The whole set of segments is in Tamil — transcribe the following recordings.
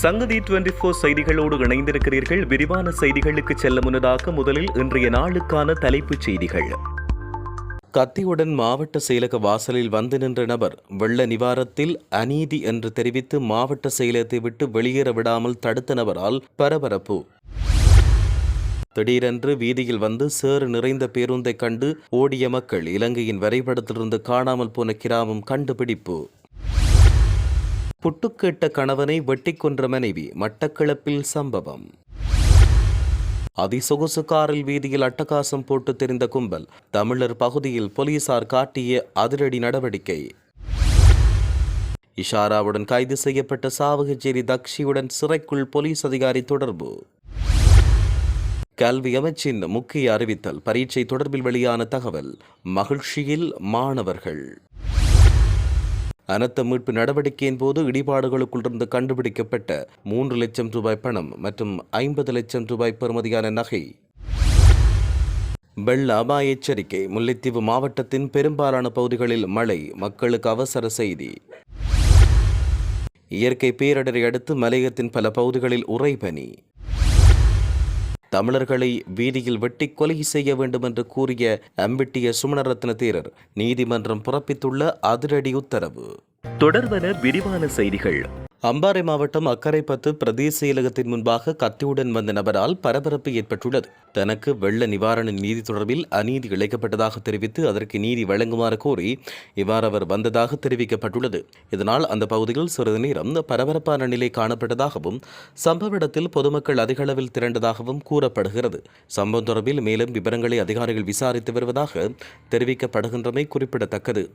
சங்கதி டுவெண்டி போர் செய்திகளோடு இணைந்திருக்கிறீர்கள். விரிவான செய்திகளுக்கு செல்ல முன்னதாக முதலில் இன்றைய நாளுக்கான தலைப்புச் செய்திகள். கத்தியுடன் மாவட்ட செயலக வாசலில் வந்து நின்ற நபர் வெள்ள நிவாரத்தில் அநீதி என்று தெரிவித்து மாவட்ட செயலகத்தை விட்டு வெளியேற விடாமல் தடுத்த நபரால் பரபரப்பு. திடீரென்று வீதியில் வந்து சேறு நிறைந்த பேருந்தை கண்டு ஓடிய மக்கள் இலங்கையின் வரைபடத்திலிருந்து காணாமல் போன கிராமம் கண்டுபிடிப்பு. புட்டுக்கேட்ட கணவனை வெட்டிக் கொன்ற மனைவி மட்டக்களப்பில் சம்பவம். அதிசொகுசு காரில் வீதியில் அட்டகாசம் போட்டு தெரிந்த கும்பல் தமிழர் பகுதியில் போலீசார் காட்டிய அதிரடி நடவடிக்கை. இஷாராவுடன் கைது செய்யப்பட்ட சாவகச்சேரி தக்ஷியுடன் சிறைக்குள் போலீஸ் அதிகாரி தொடர்பு. கல்வி அமைச்சின் முக்கிய அறிவித்தல் பரீட்சை தொடர்பில் வெளியான தகவல் மகிழ்ச்சியில் மாணவர்கள். அனர்த்த மீட்பு நடவடிக்கையின் போது இடிபாடுகளுக்குள்ளிருந்து கண்டுபிடிக்கப்பட்ட மூன்று லட்சம் ரூபாய் பணம் மற்றும் ஐம்பது லட்சம் ரூபாய் பெறுமதியான நகை. வெள்ள அபாய எச்சரிக்கை. முல்லைத்தீவு மாவட்டத்தின் பெரும்பாலான பகுதிகளில் மழை. மக்களுக்கு அவசர செய்தி. இயற்கை பேரிடரை அடுத்து மலையத்தின் பல பகுதிகளில் உறைபனி. தமிழர்களை வீதியில் வெட்டி கொலை செய்ய வேண்டும் என்று கூறிய அம்பிட்டிய சுமணரத்ன தேரர் நீதிமன்றம் பிறப்பித்துள்ள அதிரடி உத்தரவு. தொடர்வன விரிவான செய்திகள். அம்பாறை மாவட்டம் அக்கரைப்பத்து பிரதேச செயலகத்தின் முன்பாக கத்தியுடன் வந்த நபரால் பரபரப்பு ஏற்பட்டுள்ளது. தனக்கு வெள்ள நிவாரண நீதி தொடர்பில் அநீதி இழைக்கப்பட்டதாக தெரிவித்து அதற்கு நீதி வழங்குமாறு கோரி இவ்வாறு அவர் வந்ததாக தெரிவிக்கப்பட்டுள்ளது. இதனால் அந்த பகுதியில் சிறிது நேரம் பரபரப்பான நிலை காணப்பட்டதாகவும் சம்பவ இடத்தில் பொதுமக்கள் அதிக அளவில் திரண்டதாகவும் கூறப்படுகிறது. சம்பவம் தொடர்பில் மேலும் விவரங்களை அதிகாரிகள் விசாரித்து வருவதாக தெரிவிக்கப்படுகின்றமை குறிப்பிடத்தக்கது.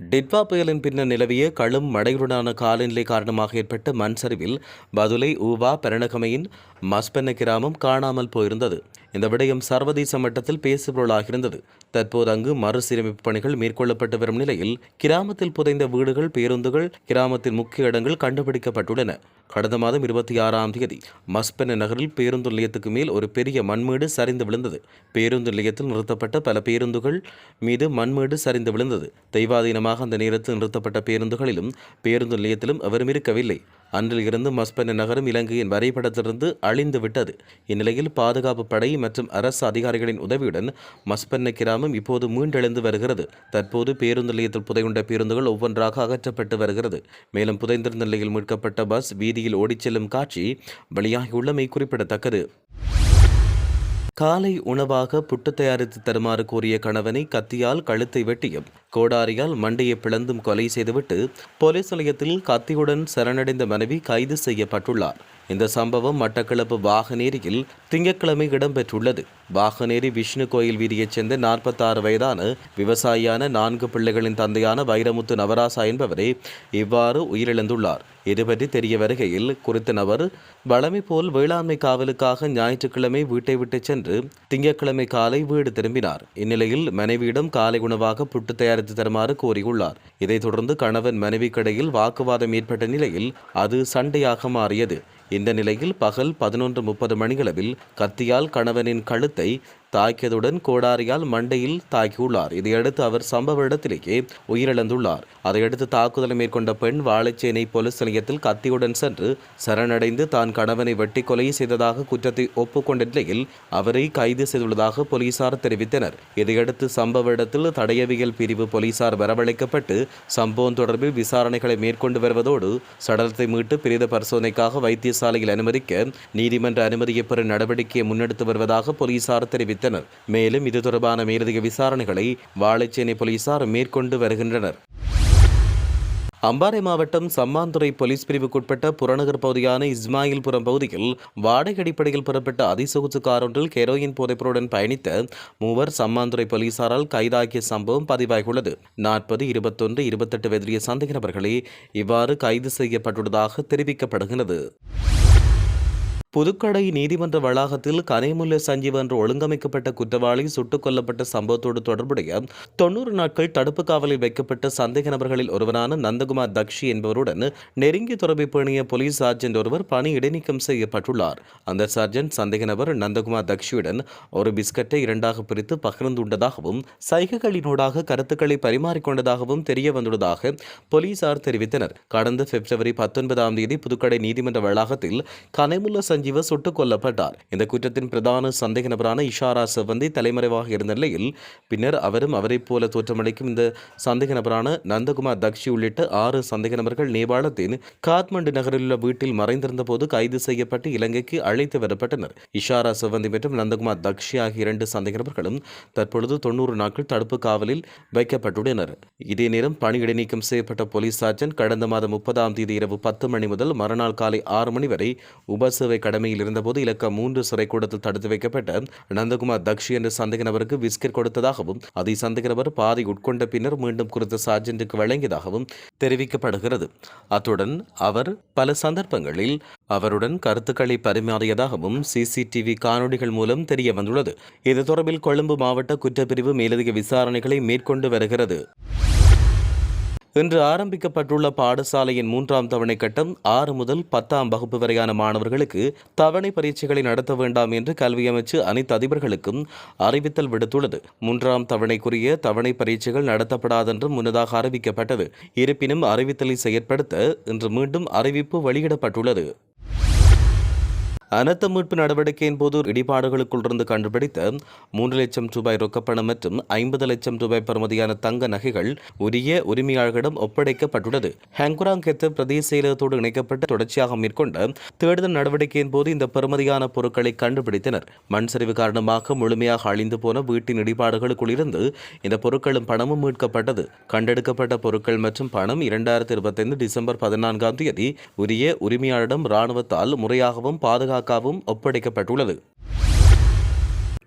டிட்வா புயலின் பின்னர் நிலவிய களும் மழையுடனான காலநிலை காரணமாக ஏற்பட்ட மண் சரிவில் பதுலை ஊவா பெரணகமையின் மஸ்பென்ன கிராமம் காணாமல் போயிருந்தது. இந்த விடயம் சர்வதேச மட்டத்தில் பேசுபொருளாக இருந்தது தற்போது அங்கு மறுசீரமைப்பு பணிகள் மேற்கொள்ளப்பட்டு வரும் நிலையில் கிராமத்தில் புதைந்த வீடுகள் பேருந்துகள் கிராமத்தின் முக்கிய இடங்கள் கண்டுபிடிக்கப்பட்டுள்ளன. கடந்த மாதம் இருபத்தி ஆறாம் தேதி மஸ்பென நகரில் பேருந்து நிலையத்துக்கு மேல் ஒரு பெரிய மண்மேடு சரிந்து விழுந்தது. பேருந்து நிலையத்தில் நிறுத்தப்பட்ட பல பேருந்துகள் மீது மண்மேடு சரிந்து விழுந்தது. தெய்வாதீனமாக அந்த நேரத்தில் நிறுத்தப்பட்ட பேருந்துகளிலும் பேருந்து நிலையத்திலும் எவரும் இருக்கவில்லை அன்றில் இருந்து மஸ்பென நகரம் இலங்கையின் வரைபடத்திலிருந்து அழிந்து விட்டது. இந்நிலையில் பாதுகாப்பு படை மற்றும் அரசு அதிகாரிகளின் உதவியுடன் மஸ்பென்ன கிராமம் இப்போது மீண்டெழுந்து வருகிறது. தற்போது பேருந்து நிலையத்தில் புதையுண்ட பேருந்துகள் ஒவ்வொன்றாக அகற்றப்பட்டு வருகிறது. மேலும் புதைந்திருந்த நிலையில் மீட்கப்பட்ட பஸ் வீதியில் ஓடிச் செல்லும் காட்சி வெளியாகியுள்ளமை குறிப்பிடத்தக்கது. காலை உணவாக புட்டு தயாரித்து தருமாறு கோரிய கணவனை கத்தியால் கழுத்தை வெட்டியும் கோடாரியால் மண்டையை பிளந்தும் கொலை செய்துவிட்டு போலீஸ் நிலையத்தில் கத்தியுடன் சரணடைந்த மனைவி கைது செய்யப்பட்டுள்ளார். இந்த சம்பவம் மட்டக்களப்பு வாகனேரியில் திங்கட்கிழமை இடம்பெற்றுள்ளது. வாகனேரி விஷ்ணு கோயில் வீதியைச் சேர்ந்த நாற்பத்தாறு வயதான விவசாயியான நான்கு பிள்ளைகளின் தந்தையான வைரமுத்து நவராசா என்பவரே இவ்வாறு உயிரிழந்துள்ளார். இதுபற்றி தெரிய வருகையில் குறித்த நபர் வளமை போல் வேளாண்மை காவலுக்காக ஞாயிற்றுக்கிழமை வீட்டை விட்டு சென்று திங்கட்கிழமை காலை வீடு திரும்பினார். இந்நிலையில் மனைவியிடம் காலை உணவாக புட்டு தயார் தயாரித்து தருமாறு கோரியுள்ளார். இதைத் தொடர்ந்து கணவன் மனைவிக்கிடையில் வாக்குவாதம் ஏற்பட்ட நிலையில் அது சண்டையாக மாறியது. இந்த நிலையில் பகல் பதினொன்று முப்பது மணிகளவில் கத்தியால் கணவனின் கழுத்தை தாக்கியதுடன் கோடாரியால் மண்டையில் தாக்கியுள்ளார். இதையடுத்து அவர் சம்பவ இடத்திலேயே உயிரிழந்துள்ளார். அதையடுத்து தாக்குதலை மேற்கொண்ட பெண் வாழைச்சேனை போலீஸ் நிலையத்தில் கத்தியுடன் சென்று சரணடைந்து தான் கணவனை வெட்டி கொலை செய்ததாக குற்றத்தை ஒப்புக்கொண்ட நிலையில் அவரை கைது செய்துள்ளதாக போலீசார் தெரிவித்தனர். இதையடுத்து சம்பவ இடத்தில் தடயவியல் பிரிவு போலீசார் வரவழைக்கப்பட்டு சம்பவம் தொடர்பில் விசாரணைகளை மேற்கொண்டு வருவதோடு சடலத்தை மீட்டு பிரேத பரிசோதனைக்காக வைத்தியசாலையில் அனுமதிக்க நீதிமன்ற அனுமதியை பெற நடவடிக்கையை முன்னெடுத்து வருவதாக போலீசார் தெரிவித்தனர். மேலும் இது தொடர்பான மேலதிக விசாரணைகளை வாழைச்சேனை போலீசார் மேற்கொண்டு வருகின்றனர். அம்பாறை மாவட்டம் சம்மாந்துறை போலீஸ் பிரிவுக்குட்பட்ட புறநகர் பகுதியான இஸ்மாயில்புரம் பகுதியில் வாடகை அடிப்படையில் பெறப்பட்ட அதிசொகுசு கார் ஒன்றில் கெரோயின் போதைப்பொருடன் பயணித்த மூவர் சம்மாந்துறை போலீசாரால் கைதாகிய சம்பவம் பதிவாகியுள்ளது. நாற்பது இருபத்தொன்று இருபத்தெட்டு வயதுடைய சந்தேக நபர்களே இவ்வாறு கைது செய்யப்பட்டுள்ளதாக தெரிவிக்கப்படுகிறது. புதுக்கடை நீதிமன்ற வளாகத்தில் கனைமுல்ல சஞ்சீவ் என்ற ஒழுங்கமைக்கப்பட்ட குற்றவாளி சுட்டுக் கொல்லப்பட்ட சம்பவத்தோடு தொடர்புடைய தொன்னூறு நாட்கள் தடுப்பு காவலில் வைக்கப்பட்ட சந்தேக நபர்களில் ஒருவரான நந்தகுமார் தக்ஷி என்பவருடன் நெருங்கிய தொடர்பை பேணிய போலீஸ் சார்ஜென்ட் ஒருவர் பணி இடைநீக்கம் செய்யப்பட்டுள்ளார். அந்த சார்ஜென்ட் சந்தேக நபர் நந்தகுமார் தக்ஷியுடன் ஒரு பிஸ்கட்டை இரண்டாக பிரித்து பகிர்ந்துள்ளதாகவும் சைகைகளினூடாக கருத்துக்களை பரிமாறிக்கொண்டதாகவும் தெரிய வந்துள்ளதாக போலீசார் தெரிவித்தனர். கடந்த பிப்ரவரி பத்தொன்பதாம் தேதி புதுக்கடை நீதிமன்ற வளாகத்தில் கனைமுல்ல சஞ்சீவ சுட்டுக் கொல்லப்பட்டார். இந்த குற்றத்தின் பிரதான சந்தேக நபரான இஷாரா செவந்தி தலைமறைவாக இருந்த நிலையில் பின்னர் அவரும் அவரைப் போல தோற்றமளிக்கும் இந்த சந்தேக நபரான நந்தகுமார் தக்ஷி உள்ளிட்ட ஆறு சந்தேக நபர்கள் நேபாளத்தின் காத்மண்டு நகரில் உள்ள வீட்டில் மறைந்திருந்த போது கைது செய்யப்பட்டு இலங்கைக்கு அழைத்து வரப்பட்டனர். இஷாரா செவந்தி மற்றும் நந்தகுமார் தக்ஷி ஆகிய இரண்டு சந்தேக நபர்களும் தற்பொழுது தொன்னூறு நாட்கள் தடுப்பு காவலில் வைக்கப்பட்டுள்ளனர். இதே நேரம் பணி இடைநீக்கம் செய்யப்பட்ட போலீஸ் சார்ஜன் கடந்த மாதம் முப்பதாம் தேதி இரவு பத்து மணி முதல் மறுநாள் காலை ஆறு மணி வரை உபசேவை கடமையில் இருந்தபோது இலக்கம் மூன்று சிறைக்கூடத்தில் தடுத்து வைக்கப்பட்ட நந்தகுமார் தக்ஷி என்ற சந்தேக நபருக்கு பிஸ்கட் கொடுத்ததாகவும் அதை சந்தேக நபர் பாதி உட்கொண்ட பின்னர் மீண்டும் குறித்த சார்ஜென்ட்டுக்கு வழங்கியதாகவும் தெரிவிக்கப்படுகிறது. அத்துடன் அவர் பல சந்தர்ப்பங்களில் அவருடன் கருத்துக்களை பரிமாறியதாகவும் சிசிடிவி காணொலிகள் மூலம் தெரிய வந்துள்ளது இது தொடர்பில் கொழும்பு மாவட்ட குற்றப்பிரிவு மேலதிக விசாரணைகளை மேற்கொண்டு வருகிறது. இன்று ஆரம்பிக்கப்பட்டுள்ள பாடசாலையின் மூன்றாம் தவணை கட்டம் ஆறு முதல் பத்தாம் வகுப்பு வரையான மாணவர்களுக்கு தவணை பரீட்சைகளை நடத்த வேண்டாம் என்று கல்வி அமைச்சு அனைத்து அதிபர்களுக்கும் அறிவித்தல் விடுத்துள்ளது. மூன்றாம் தவணைக்குரிய தவணை பரீட்சைகள் நடத்தப்படாதென்று முன்னதாக அறிவிக்கப்பட்டது. இருப்பினும் அறிவித்தலை செயற்படுத்த இன்று மீண்டும் அறிவிப்பு வெளியிடப்பட்டுள்ளது. அனர்த்த மீட்பு நடவடிக்கையின் போது இடிபாடுகளுக்குள் இருந்து கண்டுபிடித்த மூன்று லட்சம் ரூபாய் ரொக்கப்பணம் மற்றும் ஐம்பது லட்சம் ரூபாய் பெறுமதியான தங்க நகைகள் உரிய உரிமையாளர்களிடம் ஒப்படைக்கப்பட்டுள்ளது. ஹங்குராங்கெத்து பிரதேச செயலகத்தோடு இணைக்கப்பட்ட தொடர்ச்சியாக மேற்கொண்ட தேடுதல் நடவடிக்கையின் போது இந்த பெறுமதியான பொருட்களை கண்டுபிடித்தனர். மண் சரிவு காரணமாக முழுமையாக அழிந்து போன வீட்டின் இடிபாடுகளுக்குள் இருந்து இந்த பொருட்களும் பணமும் மீட்கப்பட்டது. கண்டெடுக்கப்பட்ட பொருட்கள் மற்றும் பணம் இரண்டாயிரத்தி இருபத்தைந்து டிசம்பர் பதினான்காம் தேதி உரிய உரிமையாளரிடம் இராணுவத்தால் முறையாகவும் பாதுகாப்பு பாதுகாக்கவும் ஒப்படைக்கப்பட்டுள்ளது.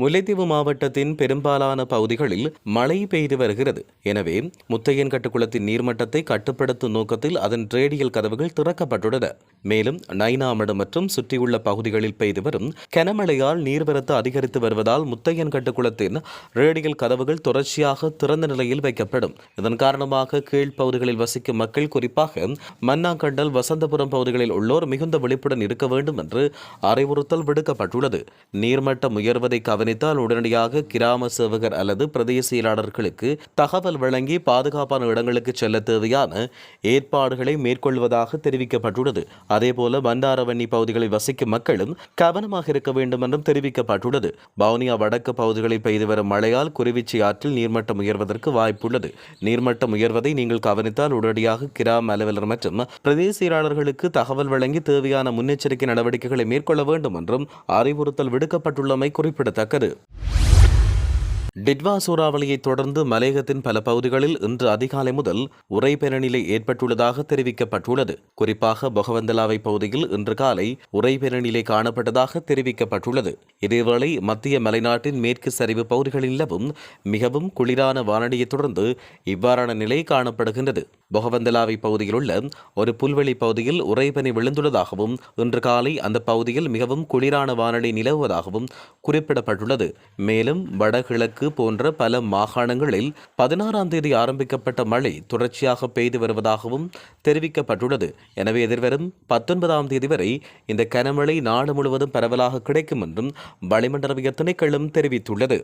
முல்லைத்தீவு மாவட்டத்தின் பெரும்பாலான பகுதிகளில் மழை பெய்து வருகிறது. எனவே முத்தையன் கட்டுக்குளத்தின் நீர்மட்டத்தை கட்டுப்படுத்தும் நோக்கத்தில் அதன் ரேடியல் கதவுகள் திறக்கப்பட்டுள்ளன. மேலும் நைனாமடு மற்றும் சுற்றியுள்ள பகுதிகளில் பெய்து வரும் கனமழையால் நீர்வரத்து அதிகரித்து வருவதால் முத்தையன் கட்டுக்குளத்தின் ரேடியல் கதவுகள் தொடர்ச்சியாக திறந்த நிலையில் வைக்கப்படும். இதன் காரணமாக கீழ்ப்பகுதிகளில் வசிக்கும் மக்கள் குறிப்பாக மன்னாங்கண்டல் வசந்தபுரம் பகுதிகளில் உள்ளோர் மிகுந்த விழிப்புடன் இருக்க வேண்டும் என்று அறிவுறுத்தல் விடுக்கப்பட்டுள்ளது. நீர்மட்டம் உயர்வதை கவனி கவனித்தால் உடனடியாக கிராம சேவகர் அல்லது பிரதேச செயலாளர்களுக்கு தகவல் வழங்கி பாதுகாப்பான இடங்களுக்கு செல்ல தேவையான ஏற்பாடுகளை மேற்கொள்வதாக தெரிவிக்கப்பட்டுள்ளது. அதேபோல பண்டாரவண்ணி பகுதிகளில் வசிக்கும் மக்களும் கவனமாக இருக்க வேண்டும் என்றும் தெரிவிக்கப்பட்டுள்ளது. பவுனியா வடக்கு பகுதிகளில் பெய்து வரும் மழையால் குருவிச்சி ஆற்றில் நீர்மட்டம் உயர்வதற்கு வாய்ப்புள்ளது. நீர்மட்டம் உயர்வதை நீங்கள் கவனித்தால் உடனடியாக கிராம அலுவலர் மற்றும் பிரதேச செயலாளர்களுக்கு தகவல் வழங்கி தேவையான முன்னெச்சரிக்கை நடவடிக்கைகளை மேற்கொள்ள வேண்டும் என்றும் அறிவுறுத்தல் விடுக்கப்பட்டுள்ளமை குறிப்பிடத்தக்கது. இருக்கிறது டிட்வா சூறாவளியைத் தொடர்ந்து மலையகத்தின் பல பகுதிகளில் இன்று அதிகாலை முதல் உறைபெருநிலை ஏற்பட்டுள்ளதாக தெரிவிக்கப்பட்டுள்ளது. குறிப்பாக பொகவந்தலாவை பகுதியில் இன்று காலை உறைபெருநிலை காணப்பட்டதாக தெரிவிக்கப்பட்டுள்ளது. இதேவேளை மத்திய மலைநாட்டின் மேற்கு சரிவு பகுதிகளில் நிலவும் மிகவும் குளிரான வானடியைத் தொடர்ந்து இவ்வாறான நிலை காணப்படுகின்றது. பொகவந்தலாவை பகுதியில் உள்ள ஒரு புல்வெளி பகுதியில் உறைபனி விழுந்துள்ளதாகவும் இன்று காலை அந்த பகுதியில் மிகவும் குளிரான வானடி நிலவுவதாகவும் குறிப்பிடப்பட்டுள்ளது. மேலும் வடகிழக்கு போன்ற பல மாகாணங்களில் பதினாறாம் தேதி ஆரம்பிக்கப்பட்ட மழை தொடர்ச்சியாக பெய்து வருவதாகவும் தெரிவிக்கப்பட்டுள்ளது. எனவே எதிர்வரும் பத்தொன்பதாம் தேதி வரை இந்த கனமழை நாடு முழுவதும் பரவலாக கிடைக்கும் என்றும் வளிமண்டலவியல் திணைக்களம் தெரிவித்துள்ளது.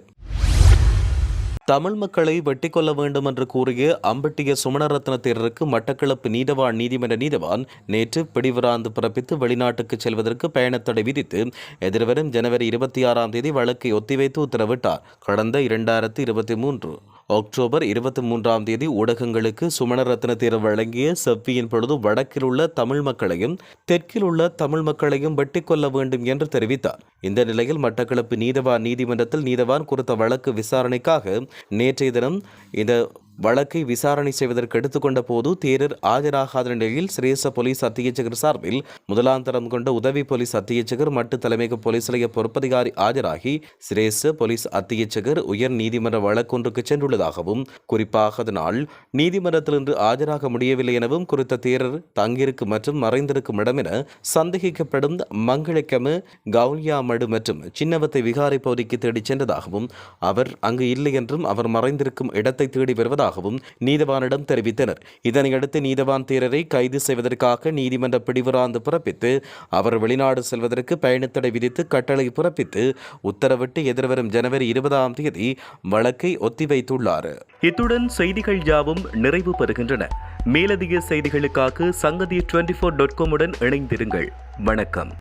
தமிழ் மக்களை வெட்டி கொள்ள வேண்டும் என்று கூறிய அம்பட்டிய சுமணரத்ன தேரருக்கு மட்டக்களப்பு நீதவான் நீதிமன்ற நீதவான் நேற்று பிடிவிராந்து பிறப்பித்து வெளிநாட்டுக்கு செல்வதற்கு பயணத்தடை விதித்து எதிர்வரும் ஜனவரி இருபத்தி ஆறாம் தேதி வழக்கை ஒத்திவைத்து உத்தரவிட்டார். கடந்த இரண்டாயிரத்தி இருபத்தி மூன்று அக்டோபர் இருபத்தி மூன்றாம் தேதி ஊடகங்களுக்கு சுமணரத்ன தேர்வு வழங்கிய செவ்வியின் பொழுது வடக்கில் உள்ள தமிழ் மக்களையும் தெற்கில் உள்ள தமிழ் மக்களையும் வெட்டி கொள்ள வேண்டும் என்று தெரிவித்தார். இந்த நிலையில் மட்டக்களப்பு நீதவான் நீதிமன்றத்தில் நீதவான் குறித்த வழக்கு விசாரணைக்காக நேற்றைய தினம் இந்த வழக்கை விசாரணை செய்வதற்கு எடுத்துக்கொண்ட போது தேரர் ஆஜராகாத நிலையில் சிரேச போலீஸ் அத்தியட்சகர் சார்பில் முதலாந்தரம் கொண்ட உதவி போலீஸ் அத்தியட்சகர் மட்டு தலைமைக்கு போலீஸ் நிலைய பொறுப்பதிகாரி ஆஜராகி சிரேச போலீஸ் அத்தியட்சகர் உயர் நீதிமன்ற வழக்கொன்றுக்கு சென்றுள்ளதாகவும் குறிப்பாக அதனால் நீதிமன்றத்தில் ஆஜராக முடியவில்லை எனவும் குறித்த தேரர் தங்கியிருக்கும் மற்றும் மறைந்திருக்கும் இடம் என சந்தேகிக்கப்படும் மங்களக்கம கவுல்யாமடு மற்றும் சின்னவத்தை விகாரை பகுதிக்கு தேடிச் சென்றதாகவும் அவர் அங்கு இல்லை என்றும் அவர் மறைந்திருக்கும் இடத்தை தேடி வருவதாக வருவதாகவும் நீதவானிடம் தெரிவித்தனர். இதனையடுத்து நீதவான் தேரரை கைது செய்வதற்காக நீதிமன்ற பிடிவராந்து பிறப்பித்து அவர் வெளிநாடு செல்வதற்கு பயணத்தடை விதித்து கட்டளை பிறப்பித்து உத்தரவிட்டு எதிர்வரும் ஜனவரி இருபதாம் தேதி வழக்கை ஒத்திவைத்துள்ளார். இத்துடன் செய்திகள் யாவும் நிறைவு பெறுகின்றன. மேலதிக செய்திகளுக்காக சங்கதி டுவெண்டி ஃபோர் டாட் காமுடன் இணைந்திருங்கள். வணக்கம்.